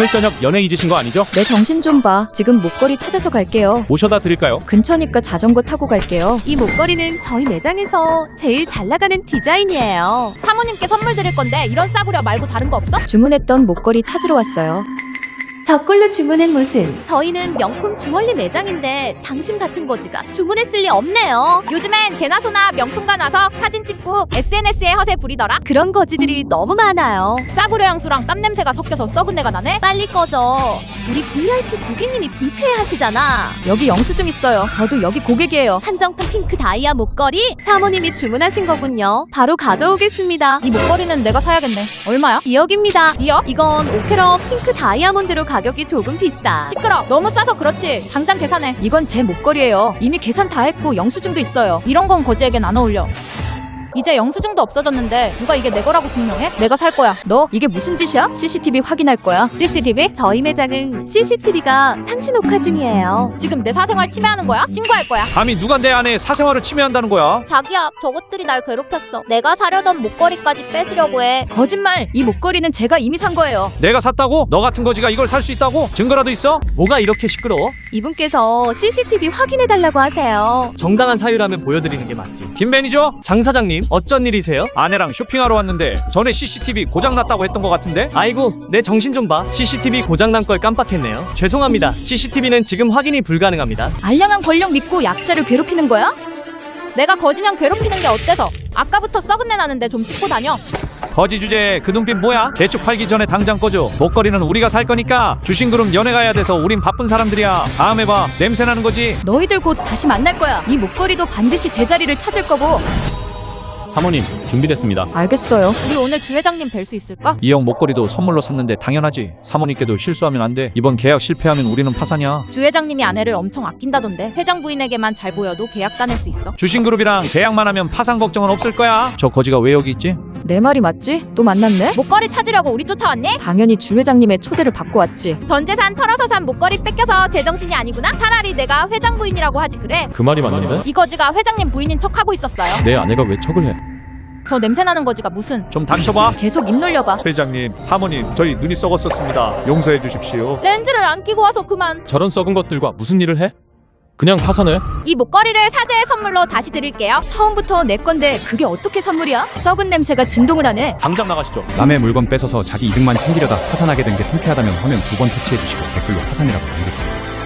오늘 저녁 연애 잊으신 거 아니죠? 내 정신 좀 봐. 지금 목걸이 찾아서 갈게요. 모셔다 드릴까요? 근처니까 자전거 타고 갈게요. 이 목걸이는 저희 매장에서 제일 잘 나가는 디자인이에요. 사모님께 선물 드릴 건데 이런 싸구려 말고 다른 거 없어? 주문했던 목걸이 찾으러 왔어요. 저걸로 주문한 무슨? 저희는 명품 주얼리 매장인데 당신 같은 거지가 주문했을 리 없네요. 요즘엔 개나 소나 명품가 나서 사진 찍고 SNS에 허세 부리더라. 그런 거지들이 너무 많아요. 싸구려 향수랑 땀 냄새가 섞여서 썩은 내가 나네. 빨리 꺼져. 우리 VIP 고객님이 불쾌해하시잖아. 여기 영수증 있어요. 저도 여기 고객이에요. 한정품 핑크 다이아 목걸이 사모님이 주문하신 거군요. 바로 가져오겠습니다. 이 목걸이는 내가 사야겠네. 얼마야? 2억입니다. 2억? 이건 오케러 핑크 다이아몬드로 가 격이 조금 비싸. 시끄러. 너무 싸서 그렇지. 당장 계산해. 이건 제 목걸이에요. 이미 계산 다 했고 영수증도 있어요. 이런 건 거지에겐 안 어울려. 이제 영수증도 없어졌는데 누가 이게 내 거라고 증명해? 내가 살 거야. 너 이게 무슨 짓이야? CCTV 확인할 거야. CCTV? 저희 매장은 CCTV가 상시 녹화 중이에요. 지금 내 사생활 침해하는 거야? 신고할 거야. 감히 누가 내 아내 사생활을 침해한다는 거야? 자기야, 저것들이 날 괴롭혔어. 내가 사려던 목걸이까지 뺏으려고 해. 거짓말. 이 목걸이는 제가 이미 산 거예요. 내가 샀다고? 너 같은 거지가 이걸 살 수 있다고? 증거라도 있어? 뭐가 이렇게 시끄러워? 이분께서 CCTV 확인해 달라고 하세요. 정당한 사유라면 보여드리는 게 맞지. 김 매니저? 장 사장님, 어쩐 일이세요? 아내랑 쇼핑하러 왔는데 전에 CCTV 고장났다고 했던 거 같은데? 아이고, 내 정신 좀 봐. CCTV 고장난 걸 깜빡했네요. 죄송합니다. CCTV는 지금 확인이 불가능합니다. 알량한 권력 믿고 약자를 괴롭히는 거야? 내가 거지냥 괴롭히는 게 어때서? 아까부터 썩은 내 나는데 좀 씻고 다녀. 거지 주제 그 눈빛 뭐야? 대축 팔기 전에 당장 꺼줘 목걸이는 우리가 살 거니까 주신그룹 연애 가야 돼서 우린 바쁜 사람들이야 다음에 봐 냄새 나는 거지 너희들 곧 다시 만날 거야. 이 목걸이도 반드시 제자리를 찾을 거고. 사모님 준비됐습니다 알겠어요. 우리 오늘 주 회장님 뵐 수 있을까? 이 형 목걸이도 선물로 샀는데 당연하지 사모님께도 실수하면 안 돼 이번 계약 실패하면 우리는 파산이야 주 회장님이 아내를 엄청 아낀다던데 회장 부인에게만 잘 보여도 계약 따낼 수 있어? 주신그룹이랑 계약만 하면 파산 걱정은 없을 거야 저 거지가 왜 여기 있지? 내 말이 맞지? 또 만났네? 목걸이 찾으려고 우리 쫓아왔니? 당연히 주 회장님의 초대를 받고 왔지. 전 재산 털어서 산 목걸이 뺏겨서 제정신이 아니구나? 차라리 내가 회장 부인이라고 하지 그래? 그 말이 맞는데? 이 거지가 회장님 부인인 척하고 있었어요. 내 아내가 왜 척을 해? 저 냄새 나는 거지가 무슨 좀 닥쳐봐 계속 입 놀려봐. 회장님 사모님 저희 눈이 썩었었습니다 용서해 주십시오 렌즈를 안 끼고 와서 그만. 저런 썩은 것들과 무슨 일을 해? 그냥 파산해? 이 목걸이를 사죄의 선물로 다시 드릴게요. 처음부터 내 건데 그게 어떻게 선물이야? 썩은 냄새가 진동을 하네. 당장 나가시죠 남의 물건 뺏어서 자기 이득만 챙기려다 파산하게 된 게 통쾌하다면 화면 두 번 터치해 주시고 댓글로 파산이라고 남겨주세요.